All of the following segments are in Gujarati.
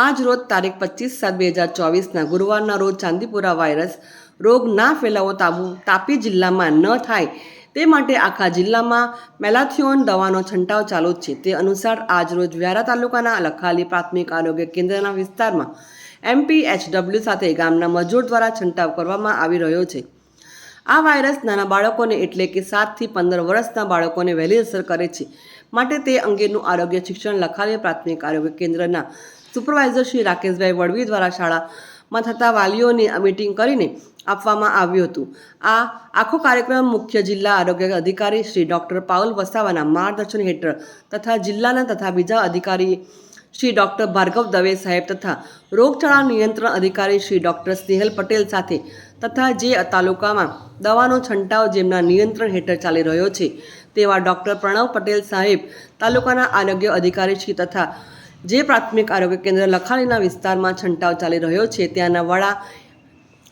આજ રોજ તારીખ પચીસ સાત બે હજાર ચોવીસના ગુરુવારના રોજ ચાંદીપુરા વાયરસ રોગ ના ફેલાવો તાબુ તાપી જિલ્લામાં ન થાય તે માટે આખા જિલ્લામાં મેલાથિયોન દવાનો છંટાવ ચાલુ છે. તે અનુસાર આજ રોજ વ્યારા તાલુકાના લખાલી પ્રાથમિક આરોગ્ય કેન્દ્રના વિસ્તારમાં એમપીએચડબલ્યુ સાથે ગામના મજૂર દ્વારા છંટાવ કરવામાં આવી રહ્યો છે. આ વાયરસ નાના બાળકોને એટલે કે સાતથી પંદર વર્ષના બાળકોને વહેલી અસર કરે છે. માટે તે અંગેનું આરોગ્ય શિક્ષણ લખાલી પ્રાથમિક આરોગ્ય કેન્દ્રના સુપરવાઇઝર શ્રી રાકેશભાઈ વડવી દ્વારા શાળામાં થતા વાલીઓની મિટિંગ કરીને આપવામાં આવ્યું હતું. આ આખો કાર્યક્રમ મુખ્ય જિલ્લા આરોગ્ય અધિકારી શ્રી ડૉક્ટર પાઉલ વસાવાના માર્ગદર્શન હેઠળ તથા જિલ્લાના તથા બીજા અધિકારી શ્રી ડૉક્ટર ભાર્ગવ દવે સાહેબ તથા રોગચાળા નિયંત્રણ અધિકારી શ્રી ડૉક્ટર સ્નેહલ પટેલ સાથે તથા જે તાલુકામાં દવાનો છંટાવ જેમના નિયંત્રણ હેઠળ ચાલી રહ્યો છે તેવા ડૉક્ટર પ્રણવ પટેલ સાહેબ, તાલુકાના આરોગ્ય અધિકારી શ્રી તથા જે પ્રાથમિક આરોગ્ય કેન્દ્ર લખાણીના વિસ્તારમાં છંટાવ ચાલી રહ્યો છે, ત્યાંના વડા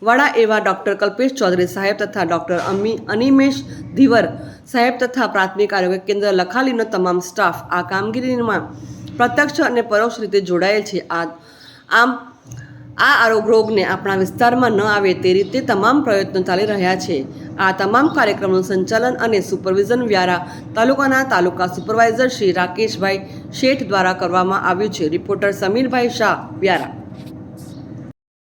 વડા એવા ડૉક્ટર કલ્પેશ ચૌધરી સાહેબ તથા ડૉક્ટર અમી અનિમેશ ધીવર સાહેબ તથા પ્રાથમિક આરોગ્ય કેન્દ્ર લખાલીનો તમામ સ્ટાફ આ કામગીરીમાં પ્રત્યક્ષ અને પરોક્ષ રીતે જોડાયેલ છે. આ આમ આ આરોગ રોગને આપણા વિસ્તારમાં ન આવે તે રીતે તમામ પ્રયત્નો ચાલી રહ્યા છે. આ તમામ કાર્યક્રમનું સંચાલન અને સુપરવિઝન વ્યારા તાલુકાના તાલુકા સુપરવાઇઝર શ્રી રાકેશભાઈ શેઠ દ્વારા કરવામાં આવ્યું છે. રિપોર્ટર સમીરભાઈ શાહ, વ્યારા.